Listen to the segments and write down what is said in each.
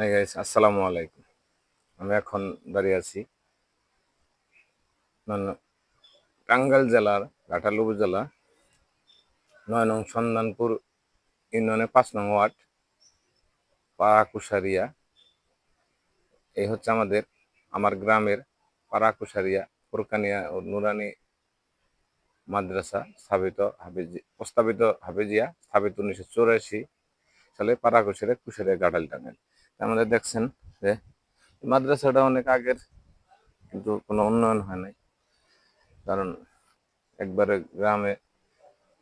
Hi guys আসসালামু আলাইকুম আমি এখন দাঁড়িয়ে আছি টাঙ্গাইল জেলার ঘাটাল উপজেলা নয় নং সন্ধানপুর ইউনিয়নে পাঁচ নং ওয়ার্ড, পাড়াকুশারিয়া। এই হচ্ছে আমাদের, আমার গ্রামের পাড়াকুশারিয়া ফুরকানিয়া ও নুরানি মাদ্রাসা স্থাপিত হাফেজি প্রস্তাবিত হাফেজিয়া, স্থাপিত উনিশশো চৌরাশি সালে পাড়াকুশারে কুশারিয়া গাডাল টাঙ্গাইল। আমাদের দেখছেন যে মাদ্রাসাটা অনেক আগের, কিন্তু কোনো উন্নয়ন হয় নাই। কারণ একবারে গ্রামে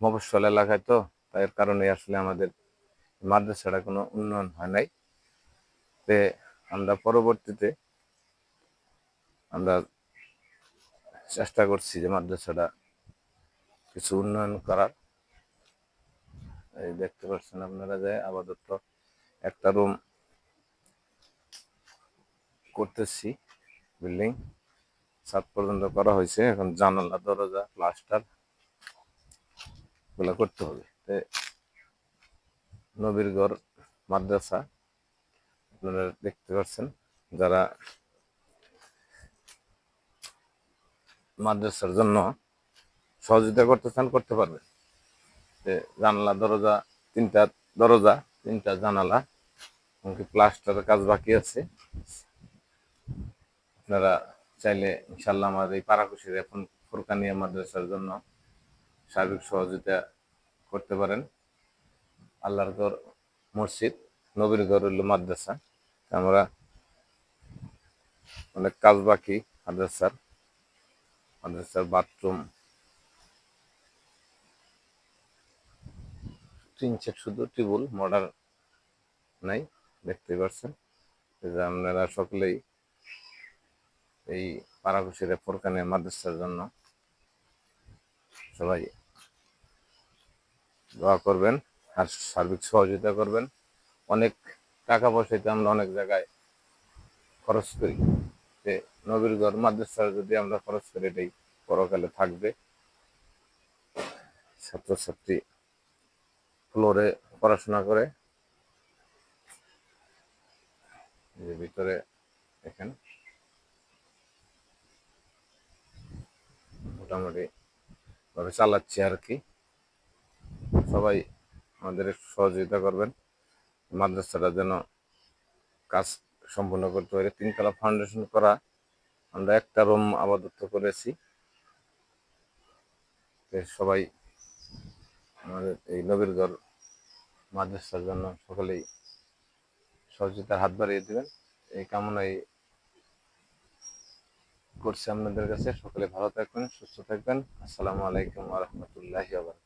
মফস্বল এলাকায় তো, তাই এর কারণে আসলে আমাদের মাদ্রাসাটা কোনো উন্নয়ন হয় নাই। তে আমরা পরবর্তীতে আমরা চেষ্টা করছি যে মাদ্রাসাটা কিছু উন্নয়ন করার। এই দেখতে পাচ্ছেন আপনারা যে আপাতত একটা রুম করতেছি বিল্ডিং সাত পর্যন্ত করা হয়েছে, এখন জানালা, দরজা প্লাস্টারগুলা করতে হবে। নবীরগড় মাদ্রাসা, আপনারা দেখতে পাচ্ছেন, যারা মাদ্রাসার জন্য সহযোগিতা করতে চান, করতে পারবেন। জানালা, দরজা, তিনটা দরজা, তিনটা জানালা, এমনকি প্লাস্টারের কাজ বাকি আছে। আপনারা চাইলে ইনশাল্লাহ আমার এই পাড়াকুশির এখন ফুরকানিয়া মাদ্রাসার জন্য সার্বিক সহযোগিতা করতে পারেন। আল্লাহর ঘর, মসজিদ, নবীর হইল মাদ্রাসা। আমরা অনেক কাজ বাকি মাদ্রাসার মাদ্রাসার বাথরুম। তিন সেট শুধু টিবুল, মডার নাই দেখতে পাচ্ছেন এই আপনারা সকলেই এই পাড়াকুশির ফোরকানে মাদ্রাসার জন্য। সবাই দোয়া করবেন আর সার্বিক সহযোগিতা করবেন। অনেক টাকা পয়সাতে আমরা অনেক জায়গায় খরচ করি। যে নবীরগড় মাদ্রাসার যদি আমরা খরচ করি, এটাই পরকালে থাকবে। ছাত্রছাত্রী ফ্লোরে পড়াশোনা করে যে ভিতরে দেখেন মোটামুটি ভাবে চালাচ্ছি আর কি। সবাই আমাদের সহযোগিতা করবেন। মাদ্রাসাটা যেন কাজ সম্পূর্ণ করতে পারে। তিনতলা ফাউন্ডেশন করা, আমরা একটা রুম আপাতত করেছি। সবাই আমাদের এই নবীরগড় মাদ্রাসার জন্য সকলেই সহযোগিতার হাত বাড়িয়ে দেবেন। এই কামনাই করছি আপনাদের কাছে সকলে ভালো থাকবেন সুস্থ থাকবেন আসসালামু আলাইকুম আ রহমতুল্লাহি আবার